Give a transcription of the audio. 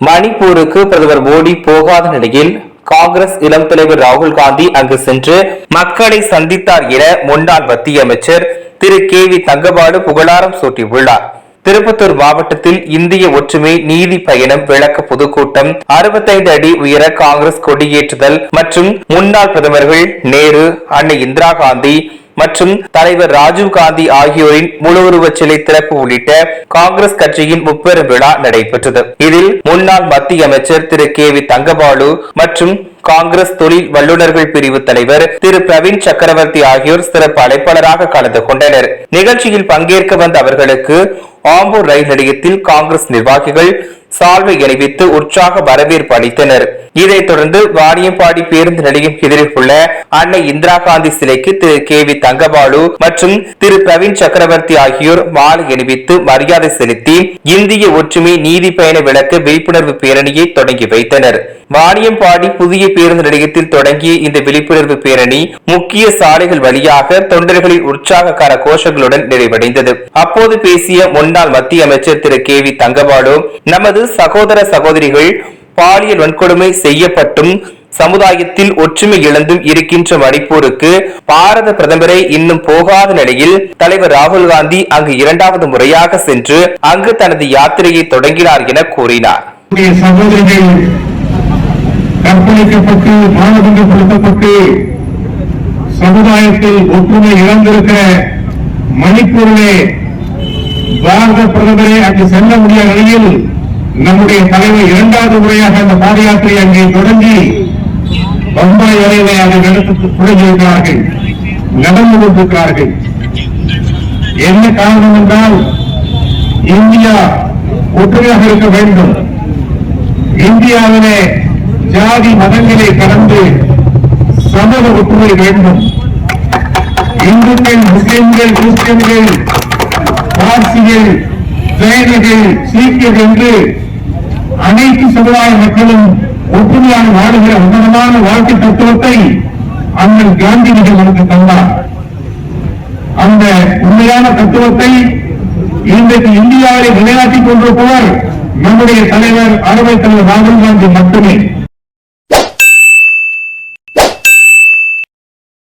மணிப்பூருக்கு பிரதமர் மோடி போகாத நிலையில் காங்கிரஸ் இளம் தலைவர் ராகுல் காந்தி அங்கு சென்று மக்களை சந்தித்தார் என முன்னாள் மத்திய அமைச்சர் திரு கே வி தங்கபாடு புகழாரம் சூட்டியுள்ளார். திருப்பத்தூர் மாவட்டத்தில் இந்திய ஒற்றுமை நீதி பயணம் விளக்க பொதுக்கூட்டம் அறுபத்தைந்து அடி உயர காங்கிரஸ் கொடியேற்றுதல் மற்றும் முன்னாள் பிரதமர்கள் நேரு அன்னை இந்திரா காந்தி மற்றும் தலைவர் ராஜீவ் காந்தி ஆகியோரின் முழு உருவச் சிலை திறப்பு உள்ளிட்ட காங்கிரஸ் கட்சியின் முப்பெரும் விழா நடைபெற்றது. இதில் முன்னாள் மத்திய அமைச்சர் திரு கே வி தங்கபாலு மற்றும் காங்கிரஸ் தொழில் வல்லுநர்கள் பிரிவு தலைவர் திரு பிரவீன் சக்கரவர்த்தி ஆகியோர் சிறப்பு அழைப்பாளராக கலந்து கொண்டனர். நிகழ்ச்சியில் பங்கேற்க வந்த அவர்களுக்கு ஆம்பூர் ரயில் நிலையத்தில் காங்கிரஸ் நிர்வாகிகள் சால்வை அணிவித்து உற்சாக வரவேற்பு அளித்தனர். இதைத் தொடர்ந்து வாணியம்பாடி பேருந்து நிலையம் எதிரில் உள்ள அன்னை இந்திரா காந்தி சிலைக்கு திரு. கே. வி. தங்கபாலு மற்றும் திரு. பிரவீன் சக்கரவர்த்தி ஆகியோர் மாலை அணிவித்து மரியாதை செலுத்தி இந்திய ஒற்றுமை நீதி பயண விளக்க விழிப்புணர்வு பேரணியை தொடங்கி வைத்தனர். வாணியம்பாடி புதிய பேருந்து நிலையத்தில் தொடங்கிய இந்த விழிப்புணர்வு பேரணி முக்கிய சாலைகள் வழியாக தொண்டர்களின் உற்சாகக்கார கோஷங்களுடன் நிறைவடைந்தது. அப்போது பேசிய முன்னாள் மத்திய அமைச்சர் திரு. கே. வி. தங்கபாலு நமது தனது சகோதர சகோதரிகள் பாலியல் வன்கொடுமை செய்யப்பட்டும் சமுதாயத்தில் ஒற்றுமை இழந்தும் இருக்கின்ற மணிப்பூருக்கு பாரத பிரதமரை இன்னும் போகாத நிலையில் தலைவர் ராகுல் காந்தி அங்கு இரண்டாவது முறையாக சென்று அங்கு தனது யாத்திரையை தொடங்கினார் என கூறினார். கற்பழிக்கப்பட்டு மானபங்கப்படுத்தப்பட்டு சமுதாயத்தில் ஒற்றுமை இழந்திருக்கிற மணிப்பூரிலே பாரத பிரதமரை அங்கு செல்ல முடியாத நிலையில் நம்முடைய தலைவர் இரண்டாவது முறையாக அந்த பாத யாத்திரை அங்கே தொடங்கி பம்பாய் வரையிலே அதை நடத்த தொடங்கியிருக்கிறார்கள் நடந்து கொண்டிருக்கிறார்கள் என்ன காரணம் என்றால் இந்தியா ஒற்றுமையாக இருக்க வேண்டும். இந்தியாவிலே ஜாதி மதங்களை கடந்து சமூக ஒற்றுமை வேண்டும். இந்துக்கள் முஸ்லிம்கள் கிறிஸ்டியன்கள் பார்சிகள் ஜெயினர்கள் சீக்கியர் என்று அனைத்து சமுதாய மக்களும் ஒற்றுமையாக வாழுகிற உன்னதமான வாழ்க்கை தத்துவத்தை அண்ணன் காந்திஜி நமக்கு தந்தார். அந்த உண்மையான தத்துவத்தை இன்றைக்கு இந்தியாவை நிலைநாட்டிக் கொண்டிருப்பவர் நம்முடைய தலைவர் அறுவை தலைவர் ராகுல் காந்தி மட்டுமே.